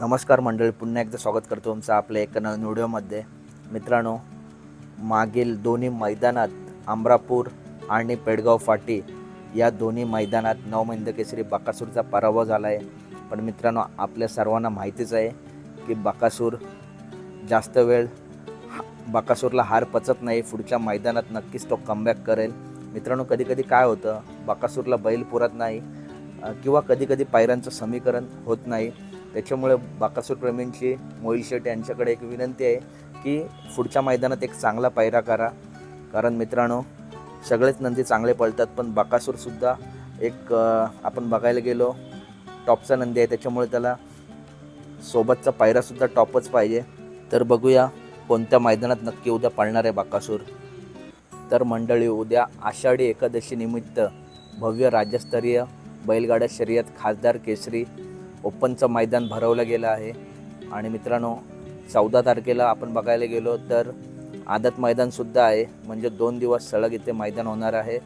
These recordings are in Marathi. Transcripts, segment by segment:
नमस्कार मंडळी पुन्हा एकदा स्वागत करतो तुमचं आपल्या एका नवीन व्हिडिओमध्ये. मित्रांनो मागील दोन्ही मैदानात अमरापूर आणि पेडगाव फाटी या दोन्ही मैदानात नवमहिंद केसरी बाकासूरचा पराभव झाला आहे. पण मित्रांनो आपल्या सर्वांना माहितीच आहे की बाकासूर जास्त वेळ हा- बाकासूरला हार पचत नाही. पुढच्या मैदानात नक्कीच तो कमबॅक करेल. मित्रांनो कधीकधी काय होतं? बाकासूरला बैल पुरत नाही किंवा कधीकधी पायऱ्यांचं समीकरण होत नाही. त्याच्यामुळे बाकासूर प्रेमींची मोहिल शेट यांच्याकडे एक विनंती आहे की पुढच्या मैदानात एक चांगला पायरा करा. कारण मित्रांनो सगळेच नंदी चांगले पळतात पण बाकासूरसुद्धा एक आपण बघायला गेलो टॉपचा नंदी आहे त्याच्यामुळे त्याला सोबतचा पायरासुद्धा टॉपच पाहिजे. तर बघूया कोणत्या मैदानात नक्की उद्या पळणार आहे बाकासूर. तर मंडळी उद्या आषाढी एकादशीनिमित्त भव्य राज्यस्तरीय बैलगाड्या शर्यत खासदार केसरी ओपनचं मैदान भरवलं गेलं आहे. आणि मित्रांनो चौदा तारखेला आपण बघायला गेलो तर आदत मैदानसुद्धा आहे. म्हणजे दोन दिवस सलग इथे मैदान होणार आहे.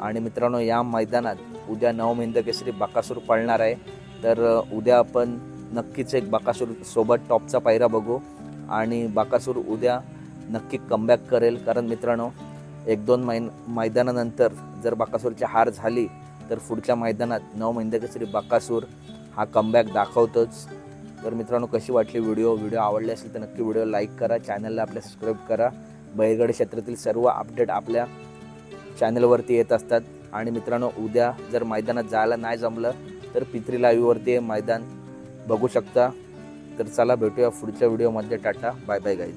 आणि मित्रांनो या मैदानात उद्या नवमिंद केसरी बाकासूर पळणार आहे. तर उद्या आपण नक्कीच एक बाकासूर सोबत टॉपचा पायरा बघू. आणि बाकासूर उद्या नक्की कमबॅक करेल. कारण मित्रांनो एक दोन मै मैदानानंतर जर बाकासूरची हार झाली तर पुढच्या मैदानात नऊ महिंद केसरी बाकासूर हा कमबॅक दाखवतोच. तर मित्रांनो कशी वाटली व्हिडिओ व्हिडिओ आवडले असेल तर नक्की व्हिडिओ लाईक करा. चॅनलला आपल्या सबस्क्राईब करा. बहिरगड क्षेत्रातील सर्व अपडेट आपल्या चॅनलवरती येत असतात. आणि मित्रांनो उद्या जर मैदानात जायला नाही जमलं तर पित्री लाईव्हवरती मैदान बघू शकता. तर चला भेटूया पुढच्या व्हिडिओमध्ये टाटा. Bye bye guys